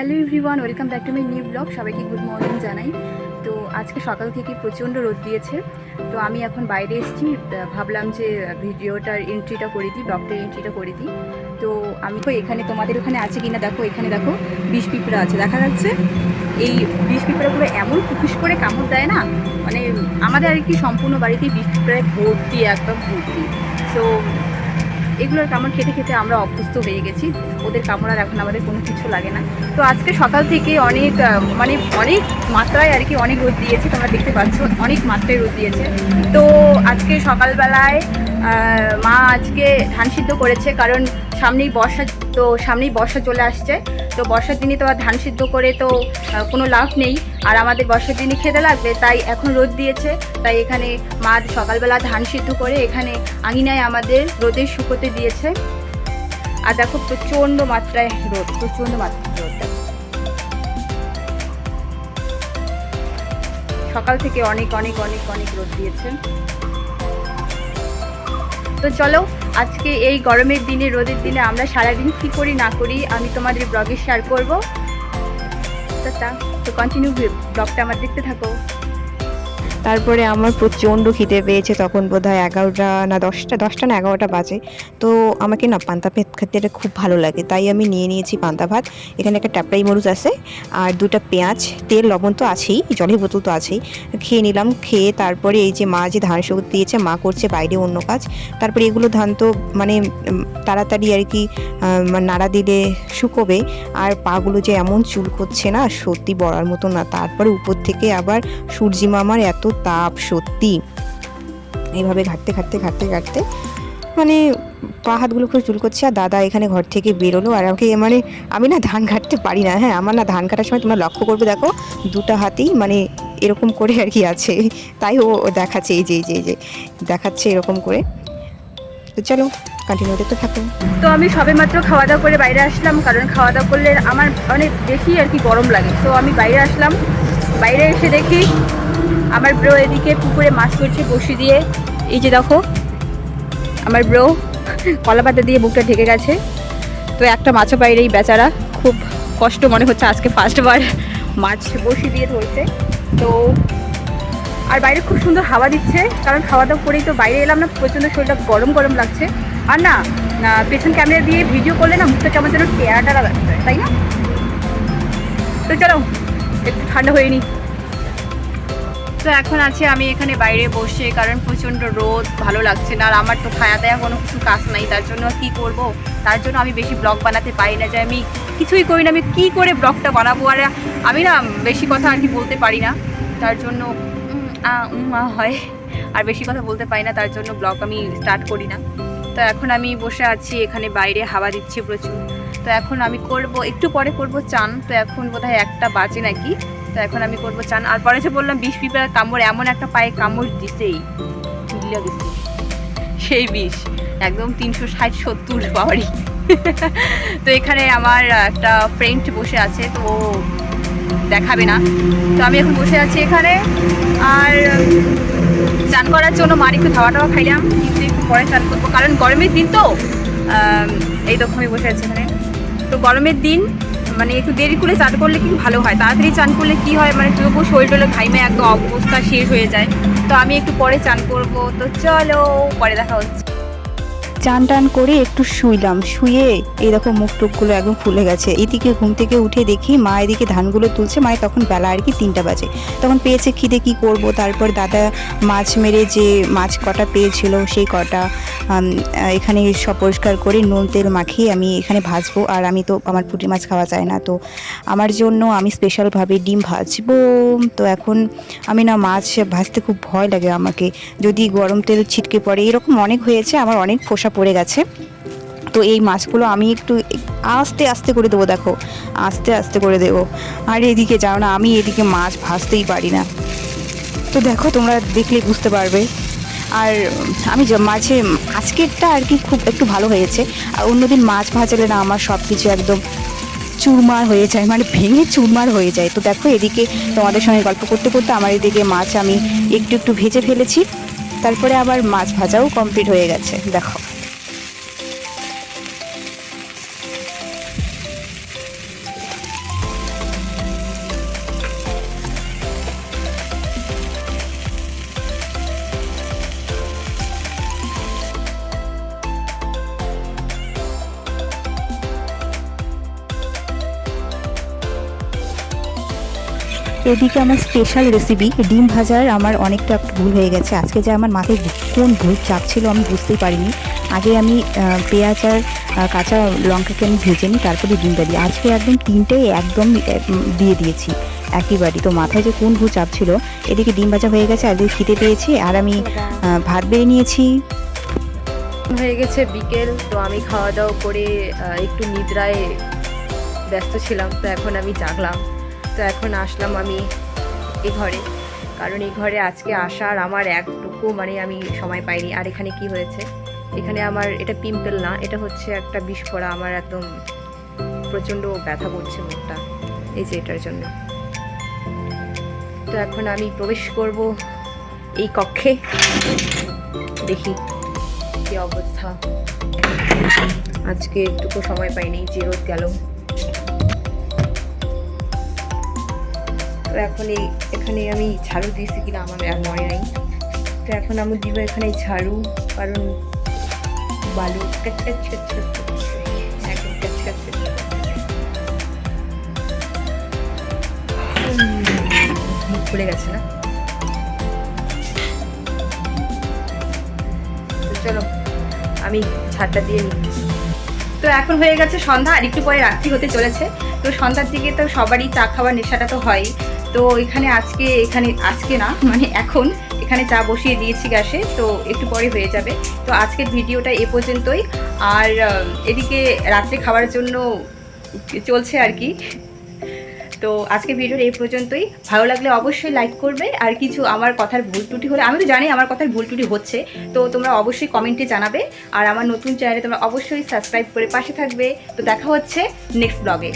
Hello everyone, welcome back to my new blog. সবাইকে good morning জানাই। তো আজকে সকাল থেকে প্রচণ্ড রোদ দিয়েছে। তো আমি এখন বাইরে এসেছি। ভাবলাম যে ভিডিওটার এন্ট্রিটা করে দিই ব্লগটার এন্ট্রিটা করে দিই। তো আমি তো এখানে, তোমাদের ওখানে আছে কিনা দেখো, এখানে দেখো, বিষ পিঁপড়া আছে। দেখা যাচ্ছে এই বিষ পিঁপড়াগুলো এমন কুকুস করে কামড় দেয় না মানে আমাদের আর কি সম্পূর্ণ বাড়িতেই বিষ পিঁপড়ায় ভর্তি, একদম ভর্তি। তো এগুলোর কামড় খেতে খেতে আমরা অভ্যস্ত হয়ে গেছি। ওদের কামড় আর এখন আমাদের কোনো কিছু লাগে না। তো আজকে সকাল থেকে অনেক মানে অনেক মাত্রায় আর কি অনেক রোদ দিয়েছে, তোমরা দেখতে পাচ্ছ, অনেক মাত্রায় রোদ দিয়েছে। তো আজকে সকালবেলায় মা আজকে ধান সিদ্ধ করেছে, কারণ সামনেই বর্ষা, তো সামনেই বর্ষা চলে আসছে। তো বর্ষার দিনে তো আর ধান সিদ্ধ করে তো কোনো লাভ নেই। আর আমাদের বর্ষার দিনে খেতে লাগবে, তাই এখন রোদ দিয়েছে। তাই এখানে মা সকালবেলা ধান সিদ্ধ করে এখানে আঙিনায় আমাদের রোদে শুকোতে দিয়েছে। আর দেখো প্রচণ্ড মাত্রায় রোদ, প্রচণ্ড মাত্রায় রোদ সকাল থেকে অনেক অনেক অনেক অনেক রোদ দিয়েছে। তো চলো, আজকে এই গরমের দিনে, রোদের দিনে আমরা সারাদিন কী করি, না করি, আমি তোমাদের ব্লগে শেয়ার করব। তো কন্টিনিউ ব্লগটা আমার দেখতে থাকো। তারপরে আমার প্রচণ্ড খিদে পেয়েছে, তখন বোধ হয় এগারোটা না দশটা দশটা না এগারোটা বাজে। তো আমাকে না পান্তা ভাত খেতে খুব ভালো লাগে, তাই আমি নিয়ে নিয়েছি পান্তা ভাত। এখানে একটা ট্যাপড়াই মরুচ আছে, আর দুটা পেঁয়াজ, তেল, লবণ তো আছেই, জলের বোতল তো আছেই। খেয়ে নিলাম, খেয়ে তারপরে এই যে মা যে ধান শুকো দিয়েছে, মা করছে বাইরে অন্য কাজ। তারপরে এগুলো ধান তো মানে তাড়াতাড়ি আর কি নাড়া দিলে শুকোবে। আর পাগুলো যে এমন চুল করছে না, সত্যি বড়ার মতো না। তারপরে উপর থেকে আবার সূর্যি মামার এত তাপ, সত্যি। এইভাবে ঘাটতে ঘাটতে ঘাটতে ঘাটতে মানে পা হাতগুলো খুব চুল করছে আর দাদা এখানে ঘর থেকে বেরোলো আর আমাকে মানে আমি না ধান কাটতে পারি না। হ্যাঁ আমার না ধান কাটার সময় তোমরা লক্ষ্য করবে দেখো, দুটো হাতেই মানে এরকম করে আর কি আছে। তাই ও দেখাচ্ছে এই যে এই যে এই যে, দেখাচ্ছে এরকম করে। তো চলো কন্টিনিউ দেখতে থাকো। তো আমি সবে মাত্র খাওয়া দাওয়া করে বাইরে আসলাম, কারণ খাওয়া দাওয়া করলে আমার অনেক বেশি আর কি গরম লাগে। তো আমি বাইরে আসলাম, বাইরে এসে দেখি আমার ব্রো এদিকে পুকুরে মাছ করছে বসি দিয়ে। এই যে দেখো, আমার ব্রো কলা পাতা দিয়ে বুকটা ঢেকে গেছে। তো একটা মাছও বাইরে এই বেচারা। খুব কষ্ট মনে হচ্ছে আজকে ফার্স্টবার মাছ বসি দিয়ে ধরছে। তো আর বাইরে খুব সুন্দর হাওয়া দিচ্ছে, কারণ খাওয়া দাওয়া করেই তো বাইরে এলাম না, প্রচণ্ড শরীরটা গরম গরম লাগছে। আর না পেছন ক্যামেরা দিয়ে ভিডিও করলে না মুখটা কেমন যেন টেরা লাগছে, তাই না? তো চলো, একটু ঠান্ডা হয়ে নি। তো এখন আছি আমি এখানে বাইরে বসে, কারণ প্রচণ্ড রোদ, ভালো লাগছে না, আর আমার তো খায়া দেয়া কোনো কিছু কাজ নাই, তার জন্য কি করব? তার জন্য আমি বেশি ব্লগ বানাতে পারি না, যে আমি কিছুই করি না, আমি কি করে ব্লগটা বানাবো? আর আমি না বেশি কথা আর কি বলতে পারি না, তার জন্য হয়। আর বেশি কথা বলতে পারি না, তার জন্য ব্লগ আমি স্টার্ট করি না। তো এখন আমি বসে আছি, এখানে বাইরে হাওয়া দিচ্ছে প্রচুর। তো এখন আমি করব, একটু পরে করব চান, তো এখন বোধহয় একটা বাজে নাকি? তো এখন আমি করব চান। আর পরে যে বললাম, বিষ পিঁপড়ার কামড় এমন একটা পায়ে কামড় বুঝলিয়া গেছে সেই বিষ। একদম তিনশো ষাট, সত্তর পাওয়ারই তো এখানে আমার একটা ফ্রেন্ড বসে আছে, তো দেখাবে না। তো আমি এখন বসে আছি এখানে। আর চান করার জন্য মার একটু খাওয়া টাওয়া খাইলাম। কিন্তু একটু পরে চান করব। কারণ গরমের দিন তো এই দেখো আমি বসে আছি এখানে। তো গরমের দিন মানে একটু দেরি করে চান করলে কিন্তু ভালো হয়? তাড়াতাড়ি চান করলে কি হয়? মানে তবু শরীর টলে ঘাইমে, একদম অবস্থা শেষ হয়ে যায়। তো আমি একটু পরে চান করব। তো চলো, পরে দেখা হচ্ছে। চান টান করে একটু শুইলাম। শুয়ে দেখো মুখ টুকগুলো একদম ফুলে গেছে। এদিকে ঘুম থেকে উঠে দেখি মা এদিকে ধানগুলো তুলছে। মায়ের তখন বেলা আর কি তিনটা বাজে। তখন পেয়েছে খিদে কি করব? তারপর দাদা মাছ মেরে যে মাছ কটা পেয়েছিল সেই কটা এখানে সব পরিষ্কার করে নুন তেল মাখিয়ে আমি এখানে ভাজবো। আর আমি তো আমার পুঁটি মাছ খাওয়া যায় না। তো আমার জন্য আমি স্পেশালভাবে ডিম ভাজবো। তো এখন আমি না মাছ ভাজতে খুব ভয় লাগে আমাকে। যদি গরম তেল ছিটকে পড়ে, এরকম অনেক হয়েছে। আমার অনেক ফোসা পড়ে গেছে। তো এই মাছগুলো আমি একটু আস্তে আস্তে করে দেবো, দেখো। আস্তে আস্তে করে দেবো। আর এদিকে যাও না, আমি এদিকে মাছ ভাজতেই পারি না। তো দেখো, তোমরা দেখলে বুঝতে পারবে। আর আমি মাঝে আজকেরটা আর কি খুব একটু ভালো হয়েছে। আর অন্যদিন মাছ ভাজালে না আমার সব কিছু একদম চুরমার হয়ে যায় মানে ভেঙে চুরমার হয়ে যায়। তো দেখো, এদিকে তোমাদের সঙ্গে গল্প করতে করতে আমার এদিকে মাছ আমি একটু একটু ভেজে ফেলেছি। তারপরে আবার মাছ ভাজাও কমপ্লিট হয়ে গেছে, দেখো। এদিকে আমার স্পেশাল রেসিপি ডিম ভাজার আমার অনেকটা ভুল হয়ে গেছে। আজকে যে আমার মাথায় কোন ভুল চাপ ছিল আমি বুঝতেই পারিনি। আগে আমি পেঁয়াজ আর কাঁচা লঙ্কাকে আমি ভেজে নিই, তারপরে ডিমটা দিই। আজকে একদম তিনটেই একদম দিয়ে দিয়েছি একইবারই তো মাথায় যে কোন ভুল চাপ ছিল, এদিকে ডিম ভাজা হয়ে গেছে, আর এদিকে খিদে পেয়েছি, আর আমি ভাত বেড়ে নিয়েছি। হয়ে গেছে বিকেল, তো আমি খাওয়া দাওয়া করে একটু নিদ্রায় ব্যস্ত ছিলাম, তো এখন আমি জাগলাম। তো এখন আসলাম আমি এই ঘরে। কারণ এই ঘরে আজকে আসার আমার একটুকু মানে আমি সময় পাইনি। আর এখানে কি হয়েছে? এখানে আমার এটা পিম্পল না, এটা হচ্ছে একটা বিষ পড়া। আমার একদম প্রচণ্ড ব্যথা করছে মুখটা এই যে এটার জন্য। তো এখন আমি প্রবেশ করব এই কক্ষে। দেখি কি অবস্থা। আজকে একটুকু সময় পাইনি যে রোদ গেল। এখন এই এখানে আমি ঝাড়ু দিয়েছি কিনা আমার মনে নেই। তো এখন আমি দিব এখানে ঝাড়ু, কারণ বালু খুলে গেছে না? চলো, আমি ঝাড়টা দিয়ে নিই। তো এখন হয়ে গেছে সন্ধ্যা, আর একটু পরে রাত্রি হতে চলেছে। তো সন্ধ্যার দিকে তো সবারই চা খাওয়ার নেশাটা তো হয় তো এখানে আজকে এখানে আজকে না মানে এখন এখানে চা বসিয়ে দিয়েছি গ্যাসে, তো একটু পরে হয়ে যাবে। তো আজকের ভিডিওটা এ পর্যন্তই। আর এদিকে রাত্রে খাওয়ার জন্য চলছে আর কি। তো আজকে ভিডিওটা এই পর্যন্তই। ভালো লাগলে অবশ্যই লাইক করবে। আর কিছু আমার কথার ভুল ত্রুটি হলে, আমি তো জানি আমার কথার ভুল ত্রুটি হচ্ছে, তো তোমরা অবশ্যই কমেন্টে জানাবে। আর আমার নতুন চ্যানেলে তোমরা অবশ্যই সাবস্ক্রাইব করে পাশে থাকবে। তো দেখা হচ্ছে নেক্সট ব্লগে